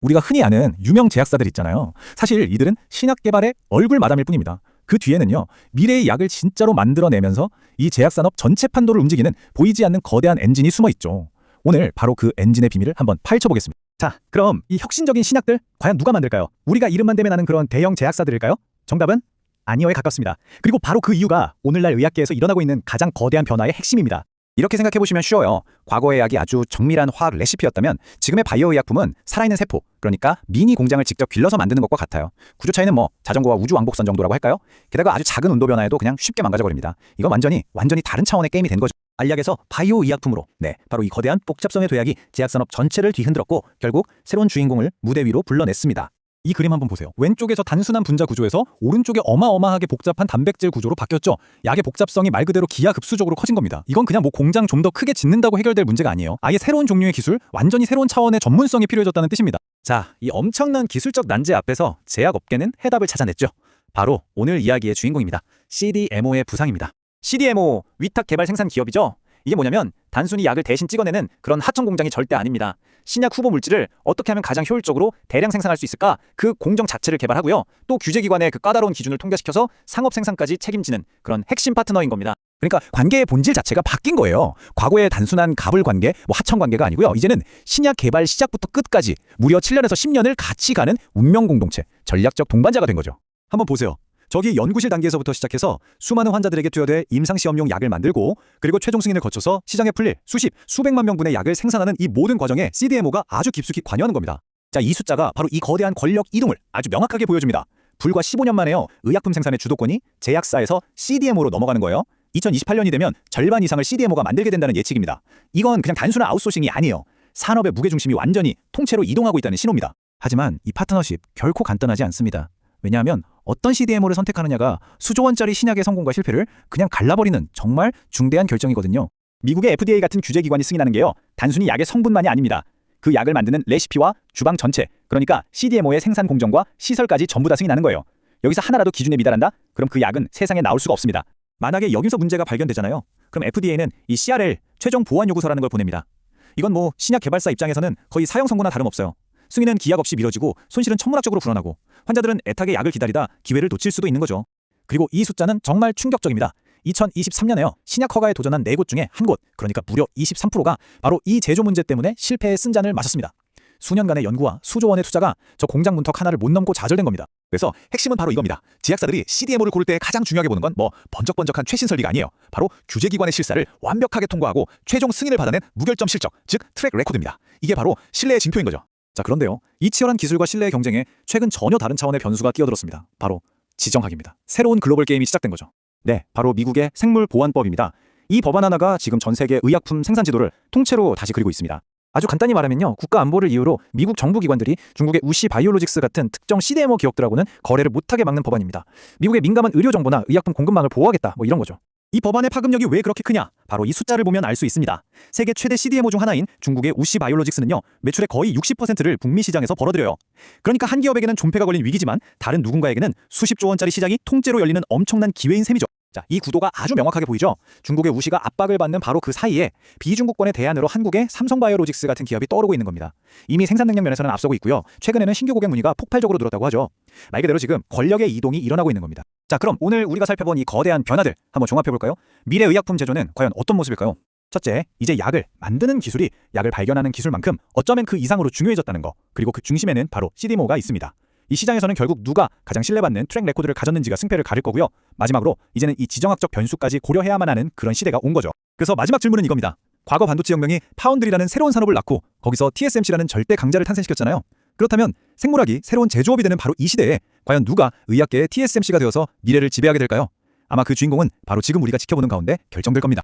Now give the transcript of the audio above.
우리가 흔히 아는 유명 제약사들 있잖아요. 사실 이들은 신약 개발의 얼굴 마담일 뿐입니다. 그 뒤에는요, 미래의 약을 진짜로 만들어내면서 이 제약산업 전체 판도를 움직이는 보이지 않는 거대한 엔진이 숨어 있죠. 오늘 바로 그 엔진의 비밀을 한번 파헤쳐보겠습니다. 자, 그럼 이 혁신적인 신약들 과연 누가 만들까요? 우리가 이름만 대면 아는 그런 대형 제약사들일까요? 정답은 아니어에 가깝습니다. 그리고 바로 그 이유가 오늘날 의학계에서 일어나고 있는 가장 거대한 변화의 핵심입니다. 이렇게 생각해 보시면 쉬워요. 과거의 약이 아주 정밀한 화학 레시피였다면 지금의 바이오 의약품은 살아있는 세포, 그러니까 미니 공장을 직접 길러서 만드는 것과 같아요. 구조 차이는 뭐 자전거와 우주 왕복선 정도라고 할까요? 게다가 아주 작은 온도 변화에도 그냥 쉽게 망가져 버립니다. 이건 완전히 완전히 다른 차원의 게임이 된 거죠. 알약에서 바이오 의약품으로 네, 바로 이 거대한 복잡성의 도약이 제약산업 전체를 뒤흔들었고 결국 새로운 주인공을 무대 위로 불러냈습니다. 이 그림 한번 보세요. 왼쪽에서 단순한 분자 구조에서 오른쪽에 어마어마하게 복잡한 단백질 구조로 바뀌었죠. 약의 복잡성이 말 그대로 기하급수적으로 커진 겁니다. 이건 그냥 뭐 공장 좀 더 크게 짓는다고 해결될 문제가 아니에요. 아예 새로운 종류의 기술, 완전히 새로운 차원의 전문성이 필요해졌다는 뜻입니다. 자, 이 엄청난 기술적 난제 앞에서 제약업계는 해답을 찾아냈죠. 바로 오늘 이야기의 주인공입니다. CDMO의 부상입니다. CDMO 위탁 개발 생산 기업이죠. 이게 뭐냐면 단순히 약을 대신 찍어내는 그런 하청 공장이 절대 아닙니다. 신약 후보 물질을 어떻게 하면 가장 효율적으로 대량 생산할 수 있을까? 그 공정 자체를 개발하고요. 또 규제기관의 그 까다로운 기준을 통과시켜서 상업 생산까지 책임지는 그런 핵심 파트너인 겁니다. 그러니까 관계의 본질 자체가 바뀐 거예요. 과거의 단순한 갑을 관계, 뭐 하청 관계가 아니고요. 이제는 신약 개발 시작부터 끝까지 무려 7년에서 10년을 같이 가는 운명 공동체, 전략적 동반자가 된 거죠. 한번 보세요. 저기 연구실 단계에서부터 시작해서 수많은 환자들에게 투여돼 임상시험용 약을 만들고 그리고 최종 승인을 거쳐서 시장에 풀릴 수십, 수백만 명분의 약을 생산하는 이 모든 과정에 CDMO가 아주 깊숙이 관여하는 겁니다. 자, 이 숫자가 바로 이 거대한 권력 이동을 아주 명확하게 보여줍니다. 불과 15년 만에요. 의약품 생산의 주도권이 제약사에서 CDMO로 넘어가는 거예요. 2028년이 되면 절반 이상을 CDMO가 만들게 된다는 예측입니다. 이건 그냥 단순한 아웃소싱이 아니에요. 산업의 무게중심이 완전히 통째로 이동하고 있다는 신호입니다. 하지만 이 파트너십 결코 간단하지 않습니다. 왜냐하면 어떤 CDMO를 선택하느냐가 수조 원짜리 신약의 성공과 실패를 그냥 갈라버리는 정말 중대한 결정이거든요. 미국의 FDA 같은 규제 기관이 승인하는 게요. 단순히 약의 성분만이 아닙니다. 그 약을 만드는 레시피와 주방 전체, 그러니까 CDMO의 생산 공정과 시설까지 전부 다 승인하는 거예요. 여기서 하나라도 기준에 미달한다? 그럼 그 약은 세상에 나올 수가 없습니다. 만약에 여기서 문제가 발견되잖아요. 그럼 FDA는 이 CRL 최종 보완 요구서라는 걸 보냅니다. 이건 뭐 신약 개발사 입장에서는 거의 사형 선고나 다름없어요. 승인은 기약 없이 미뤄지고 손실은 천문학적으로 불어나고 환자들은 애타게 약을 기다리다 기회를 놓칠 수도 있는 거죠. 그리고 이 숫자는 정말 충격적입니다. 2023년에요. 신약 허가에 도전한 4곳 중에 한 곳, 그러니까 무려 23%가 바로 이 제조 문제 때문에 실패의 쓴잔을 마셨습니다. 수년간의 연구와 수조 원의 투자가 저 공장 문턱 하나를 못 넘고 좌절된 겁니다. 그래서 핵심은 바로 이겁니다. 제약사들이 CDMO를 고를 때 가장 중요하게 보는 건 뭐 번쩍번쩍한 최신 설비가 아니에요. 바로 규제기관의 실사를 완벽하게 통과하고 최종 승인을 받아낸 무결점 실적, 즉 트랙 레코드입니다. 이게 바로 신뢰의 징표인 거죠. 자 그런데요. 이 치열한 기술과 신뢰의 경쟁에 최근 전혀 다른 차원의 변수가 끼어들었습니다. 바로 지정학입니다. 새로운 글로벌 게임이 시작된 거죠. 네, 바로 미국의 생물 보안법입니다. 이 법안 하나가 지금 전 세계 의약품 생산 지도를 통째로 다시 그리고 있습니다. 아주 간단히 말하면요. 국가 안보를 이유로 미국 정부 기관들이 중국의 우시 바이오로직스 같은 특정 CDMO 기업들하고는 거래를 못하게 막는 법안입니다. 미국의 민감한 의료 정보나 의약품 공급망을 보호하겠다. 뭐 이런 거죠. 이 법안의 파급력이 왜 그렇게 크냐? 바로 이 숫자를 보면 알 수 있습니다. 세계 최대 CDMO 중 하나인 중국의 우시 바이오로직스는요. 매출의 거의 60%를 북미 시장에서 벌어들여요. 그러니까 한 기업에게는 존폐가 걸린 위기지만 다른 누군가에게는 수십조 원짜리 시장이 통째로 열리는 엄청난 기회인 셈이죠. 자, 이 구도가 아주 명확하게 보이죠? 중국의 우시가 압박을 받는 바로 그 사이에 비중국권의 대안으로 한국의 삼성바이오로직스 같은 기업이 떠오르고 있는 겁니다. 이미 생산 능력 면에서는 앞서고 있고요. 최근에는 신규 고객 문의가 폭발적으로 늘었다고 하죠. 말 그대로 지금 권력의 이동이 일어나고 있는 겁니다. 자, 그럼 오늘 우리가 살펴본 이 거대한 변화들 한번 종합해 볼까요? 미래 의약품 제조는 과연 어떤 모습일까요? 첫째, 이제 약을 만드는 기술이 약을 발견하는 기술만큼 어쩌면 그 이상으로 중요해졌다는 거. 그리고 그 중심에는 바로 CDMO가 있습니다. 이 시장에서는 결국 누가 가장 신뢰받는 트랙 레코드를 가졌는지가 승패를 가릴 거고요. 마지막으로 이제는 이 지정학적 변수까지 고려해야만 하는 그런 시대가 온 거죠. 그래서 마지막 질문은 이겁니다. 과거 반도체 혁명이 파운드리라는 새로운 산업을 낳고 거기서 TSMC라는 절대 강자를 탄생시켰잖아요. 그렇다면 생물학이 새로운 제조업이 되는 바로 이 시대에 과연 누가 의학계의 TSMC가 되어서 미래를 지배하게 될까요? 아마 그 주인공은 바로 지금 우리가 지켜보는 가운데 결정될 겁니다.